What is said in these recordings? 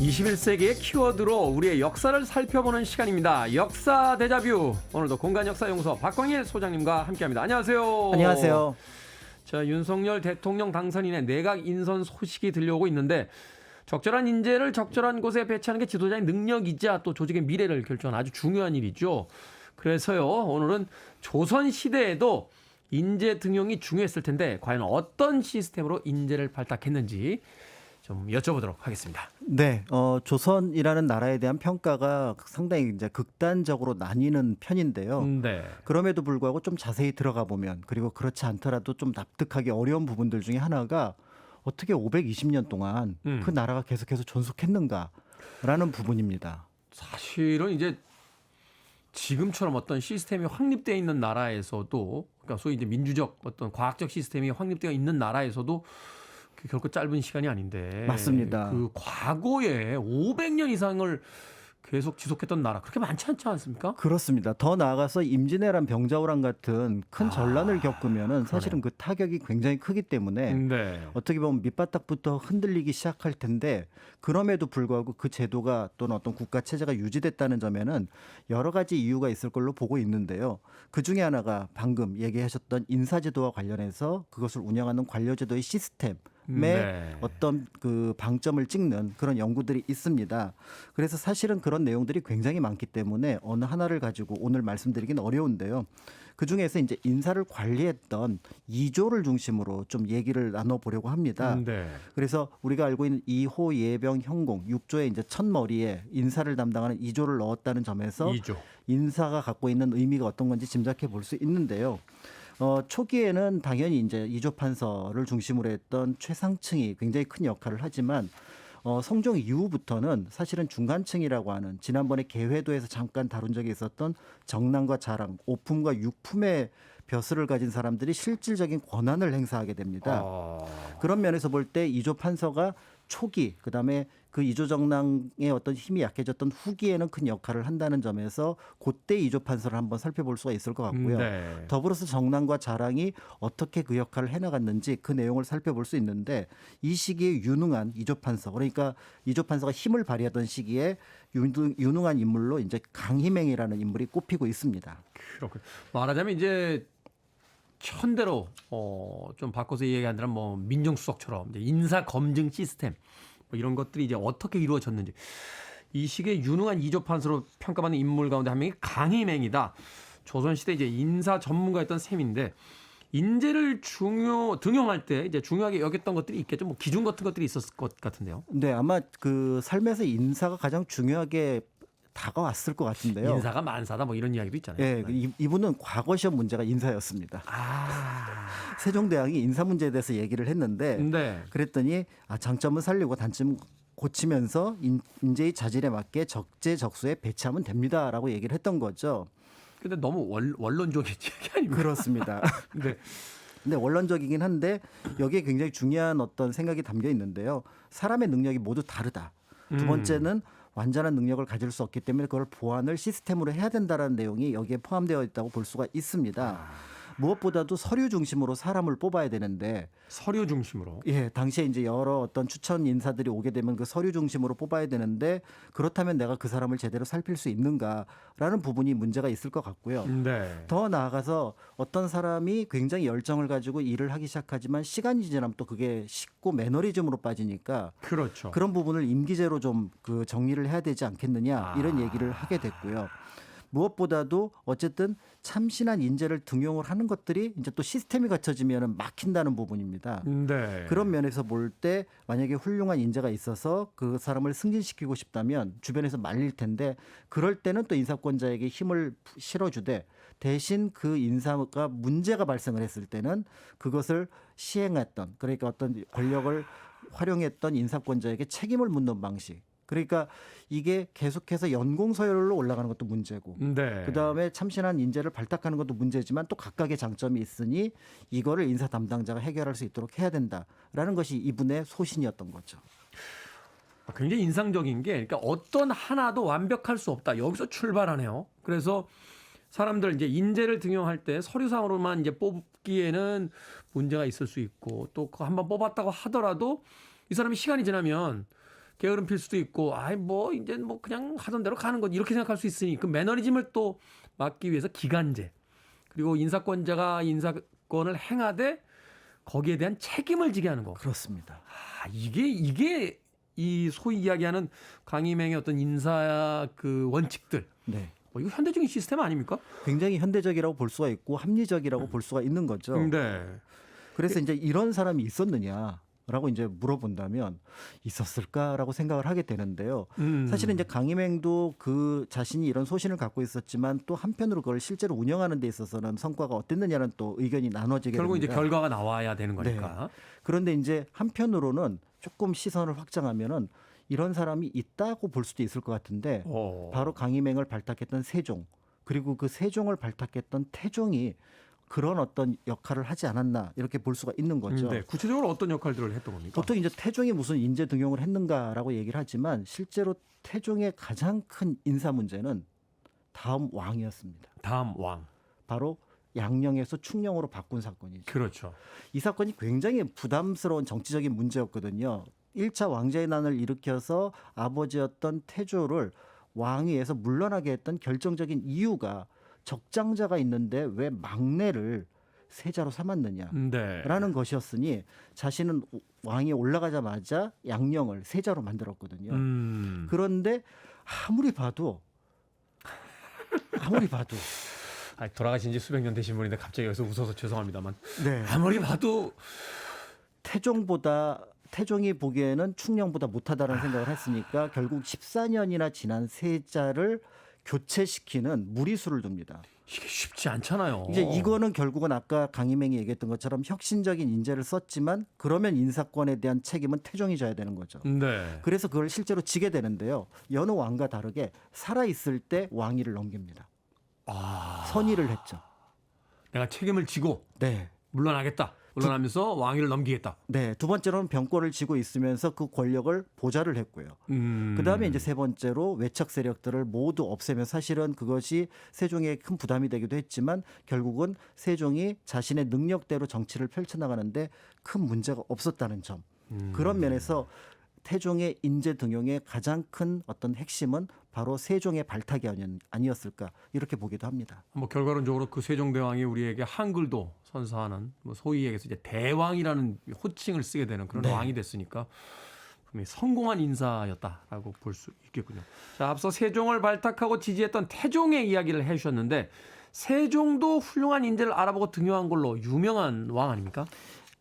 (21세기의) 키워드로 우리의 역사를 살펴보는 시간입니다 역사 대자뷰 오늘도 공간 역사연구소 박광일 소장님과 함께합니다 안녕하세요 안녕하세요. 자 윤석열 대통령 당선인의 내각 인선 소식이 들려오고 있는데 적절한 인재를 적절한 곳에 배치하는 게 지도자의 능력이자 또 조직의 미래를 결정하는 아주 중요한 일이죠. 그래서요, 오늘은 조선 시대에도 인재 등용이 중요했을 텐데 과연 어떤 시스템으로 인재를 발탁했는지 좀 여쭤보도록 하겠습니다. 네, 어, 조선이라는 나라에 대한 평가가 상당히 이제 극단적으로 나뉘는 편인데요. 네. 그럼에도 불구하고 좀 자세히 들어가 보면 그리고 그렇지 않더라도 좀 납득하기 어려운 부분들 중에 하나가 어떻게 520년 동안 음. 그 나라가 계속해서 존속했는가라는 부분입니다. 사실은 이제 지금처럼 어떤 시스템이 확립되어 있는 나라에서도 그러니까 소위 이제 민주적 어떤 과학적 시스템이 확립되어 있는 나라에서도 그 결코 짧은 시간이 아닌데 맞습니다. 그 과거에 500년 이상을 계속 지속했던 나라 그렇게 많지 않지 않습니까? 그렇습니다. 더 나아가서 임진왜란 병자호란 같은 큰 아, 전란을 겪으면은 사실은 그 타격이 굉장히 크기 때문에 네. 어떻게 보면 밑바닥부터 흔들리기 시작할 텐데 그럼에도 불구하고 그 제도가 또는 어떤 국가 체제가 유지됐다는 점에는 여러 가지 이유가 있을 걸로 보고 있는데요. 그 중에 하나가 방금 얘기하셨던 인사제도와 관련해서 그것을 운영하는 관료제도의 시스템. 의 네. 어떤 그 방점을 찍는 그런 연구들이 있습니다. 그래서 사실은 그런 내용들이 굉장히 많기 때문에 어느 하나를 가지고 오늘 말씀드리긴 어려운데요. 그 중에서 이제 인사를 관리했던 이조를 중심으로 좀 얘기를 나눠보려고 합니다. 네. 그래서 우리가 알고 있는 이호 예병 형공 6조의 이제 첫 머리에 인사를 담당하는 이조를 넣었다는 점에서 이조 인사가 갖고 있는 의미가 어떤 건지 짐작해 볼 수 있는데요. 어, 초기에는 당연히 이제 이조 판서를 중심으로 했던 최상층이 굉장히 큰 역할을 하지만 어, 성종 이후부터는 사실은 중간층이라고 하는 지난번에 개회도에서 잠깐 다룬 적이 있었던 정랑과 자랑, 오품과 육품의 벼슬을 가진 사람들이 실질적인 권한을 행사하게 됩니다. 어. 그런 면에서 볼 때 이조 판서가 초기 그다음에 그 이조 정랑의 어떤 힘이 약해졌던 후기에는 큰 역할을 한다는 점에서 그때 이조 판서를 한번 살펴볼 수가 있을 것 같고요. 네. 더불어서 정랑과 자랑이 어떻게 그 역할을 해나갔는지 그 내용을 살펴볼 수 있는데 이 시기에 유능한 이조 판서 그러니까 이조 판서가 힘을 발휘하던 시기에 유능, 유능한 인물로 이제 강희맹이라는 인물이 꼽히고 있습니다. 그렇군. 말하자면 이제 천대로 어 좀 바꿔서 얘기한다면 뭐 민정수석처럼 인사 검증 시스템 뭐 이런 것들이 이제 어떻게 이루어졌는지 이 시기에 유능한 이조 판서로 평가받는 인물 가운데 한 명이 강희맹이다. 조선시대 이제 인사 전문가였던 셈인데 인재를 중요 등용할 때 이제 중요하게 여겼던 것들이 있겠죠. 뭐 기준 같은 것들이 있었을 것 같은데요. 네, 아마 그 삶에서 인사가 가장 중요하게 다가왔을 것 같은데요. 인사가 만사다 뭐 이런 이야기도 있잖아요. 예, 이- 이분은 과거 시험 문제가 인사였습니다. 아, 세종대왕이 인사 문제에 대해서 얘기를 했는데 네. 그랬더니 아, 장점은 살리고 단점 고치면서 인, 인재의 자질에 맞게 적재적소에 배치하면 됩니다라고 얘기를 했던 거죠. 근데 너무 원, 원론적인 얘기 아닙니까? 그렇습니다. 네. 근데 원론적이긴 한데 여기에 굉장히 중요한 어떤 생각이 담겨 있는데요. 사람의 능력이 모두 다르다. 두 음. 번째는 완전한 능력을 가질 수 없기 때문에 그걸 보완을 시스템으로 해야 된다는 내용이 여기에 포함되어 있다고 볼 수가 있습니다. 무엇보다도 서류 중심으로 사람을 뽑아야 되는데 서류 중심으로. 예, 당시에 이제 여러 어떤 추천 인사들이 오게 되면 그 서류 중심으로 뽑아야 되는데 그렇다면 내가 그 사람을 제대로 살필 수 있는가라는 부분이 문제가 있을 것 같고요. 네. 더 나아가서 어떤 사람이 굉장히 열정을 가지고 일을 하기 시작하지만 시간이 지나면 또 그게 식고 매너리즘으로 빠지니까 그렇죠. 그런 부분을 임기제로 좀 그 정리를 해야 되지 않겠느냐 이런 아. 얘기를 하게 됐고요. 무엇보다도 어쨌든 참신한 인재를 등용을 하는 것들이 이제 또 시스템이 갖춰지면 막힌다는 부분입니다. 네. 그런 면에서 볼 때 만약에 훌륭한 인재가 있어서 그 사람을 승진시키고 싶다면 주변에서 말릴 텐데 그럴 때는 또 인사권자에게 힘을 실어주되 대신 그 인사가 문제가 발생을 했을 때는 그것을 시행했던 그러니까 어떤 권력을 활용했던 인사권자에게 책임을 묻는 방식. 그러니까 이게 계속해서 연공 서열로 올라가는 것도 문제고 네. 그 다음에 참신한 인재를 발탁하는 것도 문제지만 또 각각의 장점이 있으니 이거를 인사 담당자가 해결할 수 있도록 해야 된다라는 것이 이분의 소신이었던 거죠. 아, 굉장히 인상적인 게 그러니까 어떤 하나도 완벽할 수 없다. 여기서 출발하네요. 그래서 사람들 이제 인재를 등용할 때 서류상으로만 이제 뽑 맡기에는 문제가 있을 수 있고 또그 한번 뽑았다고 하더라도 이 사람이 시간이 지나면 게으름 필 수도 있고 아이 뭐 이제 뭐 그냥 하던 대로 가는 건 이렇게 생각할 수 있으니 그 매너리즘을 또 막기 위해서 기간제 그리고 인사권자가 인사권을 행하되 거기에 대한 책임을 지게 하는 거. 그렇습니다. 아, 이게 이게 이 소위 이야기하는 강희맹의 어떤 인사 그 원칙들. 네. 뭐 이거 현대적인 시스템 아닙니까? 굉장히 현대적이라고 볼 수가 있고 합리적이라고 볼 수가 있는 거죠. 네. 그래서 이제 이런 사람이 있었느냐 라고 이제 물어본다면 있었을까라고 생각을 하게 되는데요. 음. 사실은 이제 강희맹도 그 자신이 이런 소신을 갖고 있었지만 또 한편으로 그걸 실제로 운영하는 데 있어서는 성과가 어땠느냐는 또 의견이 나눠지게 결국 이제 됩니다. 결과가 나와야 되는 거니까. 그런데 이제 한편으로는 조금 시선을 확장하면은 이런 사람이 있다고 볼 수도 있을 것 같은데 어. 바로 강희맹을 발탁했던 세종 그리고 그 세종을 발탁했던 태종이 그런 어떤 역할을 하지 않았나 이렇게 볼 수가 있는 거죠. 네. 구체적으로 어떤 역할들을 했던 겁니까? 보통 이제 태종이 무슨 인재 등용을 했는가라고 얘기를 하지만 실제로 태종의 가장 큰 인사 문제는 다음 왕이었습니다. 다음 왕. 바로 양령에서 충령으로 바꾼 사건이죠. 그렇죠. 이 사건이 굉장히 부담스러운 정치적인 문제였거든요. 1차 왕제의 난을 일으켜서 아버지였던 태조를 왕위에서 물러나게 했던 결정적인 이유가 적장자가 있는데 왜 막내를 세자로 삼았느냐라는 네. 것이었으니 자신은 왕에 올라가자마자 양령을 세자로 만들었거든요. 음. 그런데 아무리 봐도 아무리 봐도 아, 돌아가신 지 수백 년 되신 분인데 갑자기 여기서 웃어서 죄송합니다만 네. 아무리 봐도 태종보다 태종이 보기에는 충령보다 못하다는 생각을 했으니까 결국 14년이나 지난 세자를 교체시키는 무리수를 둡니다. 이게 쉽지 않잖아요. 이제 이거는 결국은 아까 강희맹이 얘기했던 것처럼 혁신적인 인재를 썼지만 그러면 인사권에 대한 책임은 태종이 져야 되는 거죠. 네. 그래서 그걸 실제로 지게 되는데요. 여느 왕과 다르게 살아 있을 때 왕위를 넘깁니다. 아, 선의를 했죠. 내가 책임을 지고 네. 물러나겠다. 물러나면서 왕위를 넘기겠다. 네. 두 번째로는 병권을 쥐고 있으면서 그 권력을 보좌를 했고요. 음. 그다음에 이제 세 번째로 외척 세력들을 모두 없애면 사실은 그것이 세종에 큰 부담이 되기도 했지만 결국은 세종이 자신의 능력대로 정치를 펼쳐나가는데 큰 문제가 없었다는 점. 음. 그런 면에서 태종의 인재 등용의 가장 큰 어떤 핵심은 바로 세종의 발탁이 아니- 아니었을까 이렇게 보기도 합니다. 뭐 결과론적으로 그 세종 대왕이 우리에게 한글도 선사하는 뭐 소위 얘기해서 이제 대왕이라는 호칭을 쓰게 되는 그런 네. 왕이 됐으니까 성공한 인사였다라고 볼 수 있겠군요. 자, 앞서 세종을 발탁하고 지지했던 태종의 이야기를 해주셨는데 세종도 훌륭한 인재를 알아보고 등용한 걸로 유명한 왕 아닙니까?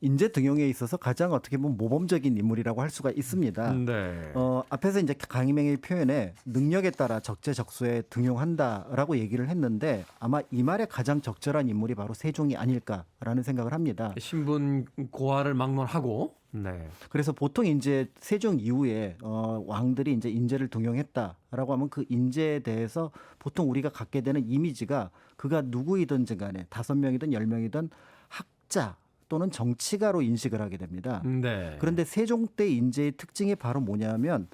인재 등용에 있어서 가장 어떻게 보면 모범적인 인물이라고 할 수가 있습니다. 네. 어, 앞에서 이제 강희맹의 표현에 능력에 따라 적재적소에 등용한다라고 얘기를 했는데 아마 이 말에 가장 적절한 인물이 바로 세종이 아닐까라는 생각을 합니다. 신분 고하를 막론하고 네. 그래서 보통 이제 세종 이후에 어, 왕들이 이제 인재를 등용했다라고 하면 그 인재에 대해서 보통 우리가 갖게 되는 이미지가 그가 누구이든지 간에 다섯 명이든 열 명이든 학자 또는 정치가로 인식을 하게 됩니다. 네. 그런데 세종 때 인재의 특징이 바로 뭐냐면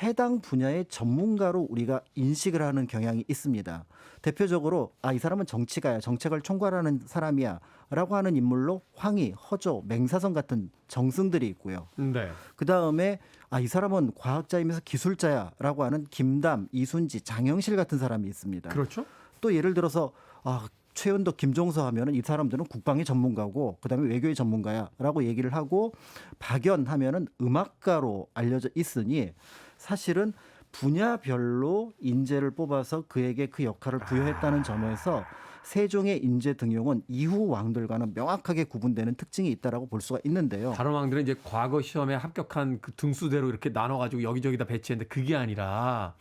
해당 분야의 전문가로 우리가 인식을 하는 경향이 있습니다. 대표적으로 아 이 사람은 정치가야, 정책을 총괄하는 사람이야라고 하는 인물로 황희, 허조, 맹사성 같은 정승들이 있고요. 네. 그 다음에 아 이 사람은 과학자이면서 기술자야라고 하는 김담, 이순지, 장영실 같은 사람이 있습니다. 그렇죠. 또 예를 들어서 아 최은덕, 김종서 하면은 이 사람들은 국방의 전문가고 그다음에 외교의 전문가야라고 얘기를 하고 박연 하면은 음악가로 알려져 있으니 사실은 분야별로 인재를 뽑아서 그에게 그 역할을 부여했다는 점에서 세종의 인재 등용은 이후 왕들과는 명확하게 구분되는 특징이 있다라고 볼 수가 있는데요. 다른 왕들은 이제 과거 시험에 합격한 그 등수대로 이렇게 나눠 가지고 여기저기다 배치했는데 그게 아니라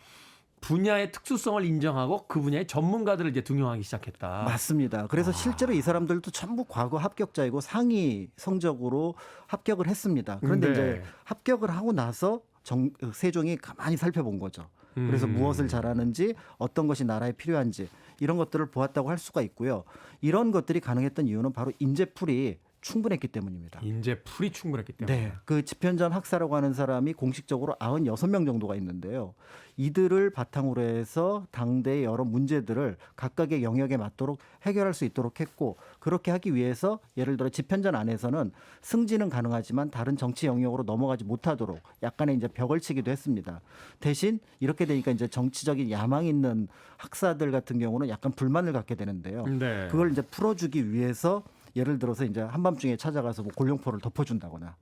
분야의 특수성을 인정하고 그 분야의 전문가들을 이제 등용하기 시작했다. 맞습니다. 그래서 실제로 이 사람들도 전부 과거 합격자이고 상위 성적으로 합격을 했습니다. 그런데 네. 이제 합격을 하고 나서 정, 세종이 가만히 살펴본 거죠. 그래서 음. 무엇을 잘하는지 어떤 것이 나라에 필요한지 이런 것들을 보았다고 할 수가 있고요. 이런 것들이 가능했던 이유는 바로 인재풀이 충분했기 때문입니다. 인재 풀이 충분했기 때문에. 네. 그 집현전 학사라고 하는 사람이 공식적으로 96명 정도가 있는데요. 이들을 바탕으로 해서 당대의 여러 문제들을 각각의 영역에 맞도록 해결할 수 있도록 했고 그렇게 하기 위해서 예를 들어 집현전 안에서는 승진은 가능하지만 다른 정치 영역으로 넘어가지 못하도록 약간의 이제 벽을 치기도 했습니다. 대신 이렇게 되니까 이제 정치적인 야망 있는 학사들 같은 경우는 약간 불만을 갖게 되는데요. 네. 그걸 이제 풀어주기 위해서 예를 들어서 이제 한밤중에 찾아가서 뭐 골룡포를 덮어준다거나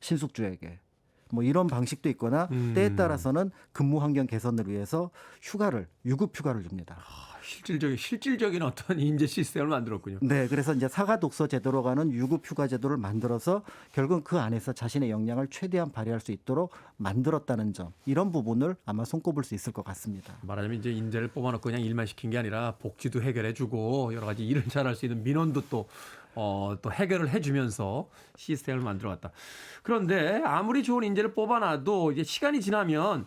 신숙주에게 뭐 이런 방식도 있거나 음. 때에 따라서는 근무 환경 개선을 위해서 휴가를 유급 휴가를 줍니다. 아, 실질적인 실질적인 어떤 인재 시스템을 만들었군요. 네, 그래서 이제 사과 독서 제도로 가는 유급 휴가 제도를 만들어서 결국은 그 안에서 자신의 역량을 최대한 발휘할 수 있도록 만들었다는 점 이런 부분을 아마 손꼽을 수 있을 것 같습니다. 말하자면 이제 인재를 뽑아놓고 그냥 일만 시킨 게 아니라 복지도 해결해주고 여러 가지 일을 잘할 수 있는 민원도 또 어, 또 해결을 해주면서 시스템을 만들어갔다. 그런데 아무리 좋은 인재를 뽑아놔도 이제 시간이 지나면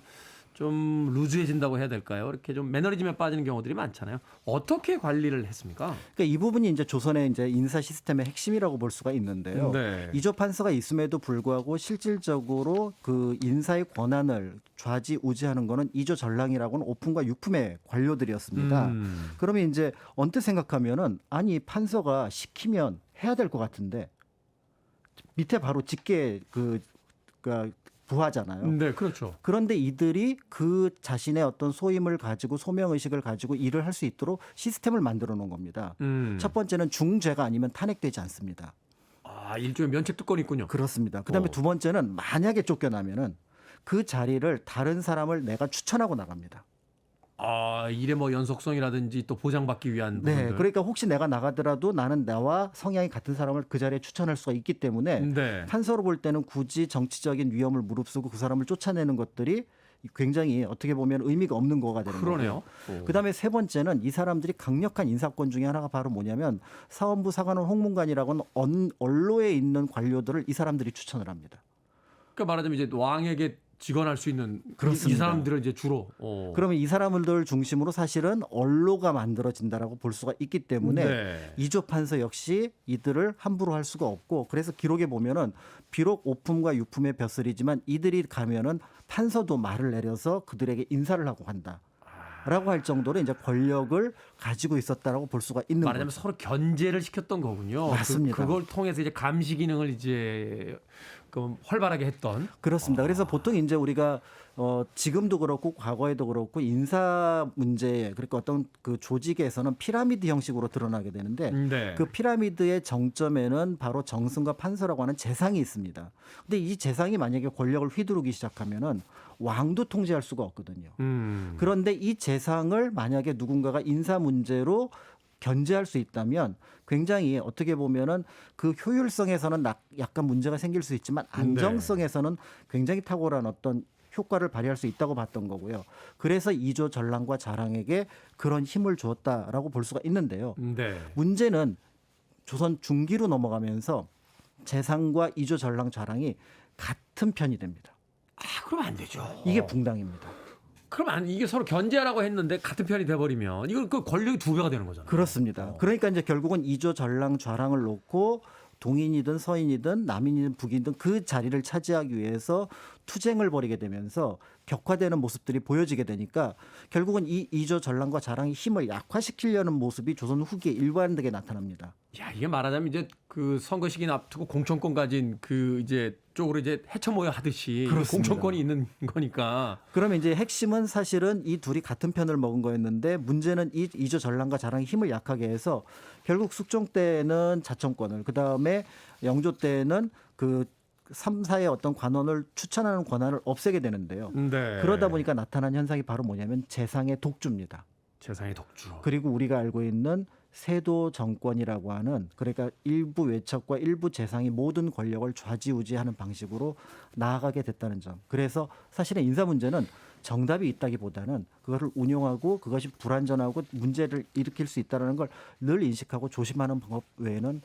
좀 루즈해진다고 해야 될까요? 이렇게 좀 매너리즘에 빠지는 경우들이 많잖아요. 어떻게 관리를 했습니까? 그러니까 이 부분이 이제 조선의 이제 인사 시스템의 핵심이라고 볼 수가 있는데요. 네. 이조 판서가 있음에도 불구하고 실질적으로 그 인사의 권한을 좌지우지하는 거는 이조 전랑이라고는 오품과 유품의 관료들이었습니다. 음. 그러면 이제 언뜻 생각하면은 아니 판서가 시키면 해야 될 것 같은데 밑에 바로 직계 그, 그 부하잖아요. 네, 그렇죠. 그런데 이들이 그 자신의 어떤 소임을 가지고 소명 의식을 가지고 일을 할 수 있도록 시스템을 만들어 놓은 겁니다. 음. 첫 번째는 중죄가 아니면 탄핵되지 않습니다. 아, 일종의 면책 특권이 있군요. 그렇습니다. 그다음에 어. 두 번째는 만약에 쫓겨나면은 그 자리를 다른 사람을 내가 추천하고 나갑니다. 아, 일의 뭐 연속성이라든지 또 보장받기 위한 네, 부분들. 그러니까 혹시 내가 나가더라도 나는 나와 성향이 같은 사람을 그 자리에 추천할 수가 있기 때문에 네. 판서로 볼 때는 굳이 정치적인 위험을 무릅쓰고 그 사람을 쫓아내는 것들이 굉장히 어떻게 보면 의미가 없는 거가 되는 그러네요. 거고요. 오. 그다음에 세 번째는 이 사람들이 강력한 인사권 중에 하나가 바로 뭐냐면 사원부 사관원 홍문관이라고는 언, 언로에 있는 관료들을 이 사람들이 추천을 합니다. 그러니까 말하자면 이제 왕에게 직언할 수 있는 이- 이 그렇습니다. 사람들을 이제 주로 어. 그러면 이 사람들 중심으로 사실은 언로가 만들어진다라고 볼 수가 있기 때문에 네. 이조 판서 역시 이들을 함부로 할 수가 없고 그래서 기록에 보면은 비록 오품과 유품의 벼슬이지만 이들이 가면은 판서도 말을 내려서 그들에게 인사를 하고 간다. 라고 할 정도로 이제 권력을 가지고 있었다라고 볼 수가 있는 말하자면 거죠. 서로 견제를 시켰던 거군요. 맞습니다. 그, 그걸 통해서 이제 감시 기능을 이제 그 활발하게 했던. 그렇습니다. 그래서 보통 이제 우리가 어 지금도 그렇고 과거에도 그렇고 인사 문제 그러니까 어떤 그 조직에서는 피라미드 형식으로 드러나게 되는데 네. 그 피라미드의 정점에는 바로 정승과 판서라고 하는 재상이 있습니다. 근데 이 재상이 만약에 권력을 휘두르기 시작하면은 왕도 통제할 수가 없거든요. 음. 그런데 이 재상을 만약에 누군가가 인사 문제로 견제할 수 있다면 굉장히 어떻게 보면은 그 효율성에서는 나- 약간 문제가 생길 수 있지만 네. 안정성에서는 굉장히 탁월한 어떤 효과를 발휘할 수 있다고 봤던 거고요. 그래서 이조 전랑과 자랑에게 그런 힘을 주었다라고 볼 수가 있는데요. 네. 문제는 조선 중기로 넘어가면서 재상과 이조 전랑 자랑이 같은 편이 됩니다. 아, 그러면 안 되죠. 이게 붕당입니다. 그럼 안 이게 서로 견제하라고 했는데 같은 편이 돼 버리면 이거 그 권력이 두 배가 되는 거잖아요. 그렇습니다. 그러니까 이제 결국은 이조 전랑 좌랑을 놓고 동인이든 서인이든 남인이든 북인이든 그 자리를 차지하기 위해서 투쟁을 벌이게 되면서 격화되는 모습들이 보여지게 되니까 결국은 이 이조 전랑과 자랑의 힘을 약화시키려는 모습이 조선 후기에 일관되게 나타납니다. 야, 이게 말하자면 이제 그 선거 시기 앞두고 공천권 가진 그 이제 쪽으로 이제 헤쳐 모여 하듯이 그렇습니다. 공천권이 있는 거니까. 그러면 이제 핵심은 사실은 이 둘이 같은 편을 먹은 거였는데 문제는 이 이조 전랑과 자랑의 힘을 약하게 해서 결국 숙종 때는 자청권을 그 다음에 영조 때는 그 3사의 어떤 관원을 추천하는 권한을 없애게 되는데요. 네. 그러다 보니까 나타난 현상이 바로 뭐냐면 재상의 독주입니다. 재상의 독주. 그리고 우리가 알고 있는 세도 정권이라고 하는 그러니까 일부 외척과 일부 재상이 모든 권력을 좌지우지하는 방식으로 나아가게 됐다는 점. 그래서 사실은 인사 문제는 정답이 있다기보다는 그거를 운용하고 그것이 불완전하고 문제를 일으킬 수 있다는 걸 늘 인식하고 조심하는 방법 외에는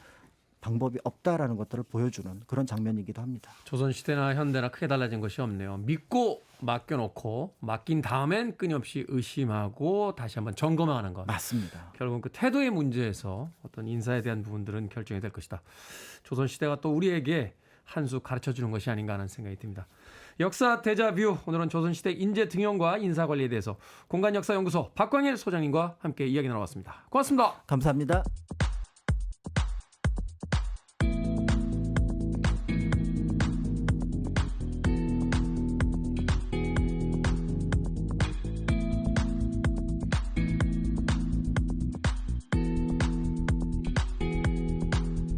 방법이 없다라는 것들을 보여주는 그런 장면이기도 합니다. 조선 시대나 현대나 크게 달라진 것이 없네요. 믿고 맡겨놓고 맡긴 다음엔 끊임없이 의심하고 다시 한번 점검하는 것. 맞습니다. 결국은 그 태도의 문제에서 어떤 인사에 대한 부분들은 결정이 될 것이다. 조선 시대가 또 우리에게 한 수 가르쳐 주는 것이 아닌가 하는 생각이 듭니다. 역사 대자뷰 오늘은 조선 시대 인재 등용과 인사 관리에 대해서 공간 역사 연구소 박광일 소장님과 함께 이야기 나눠봤습니다. 고맙습니다. 감사합니다.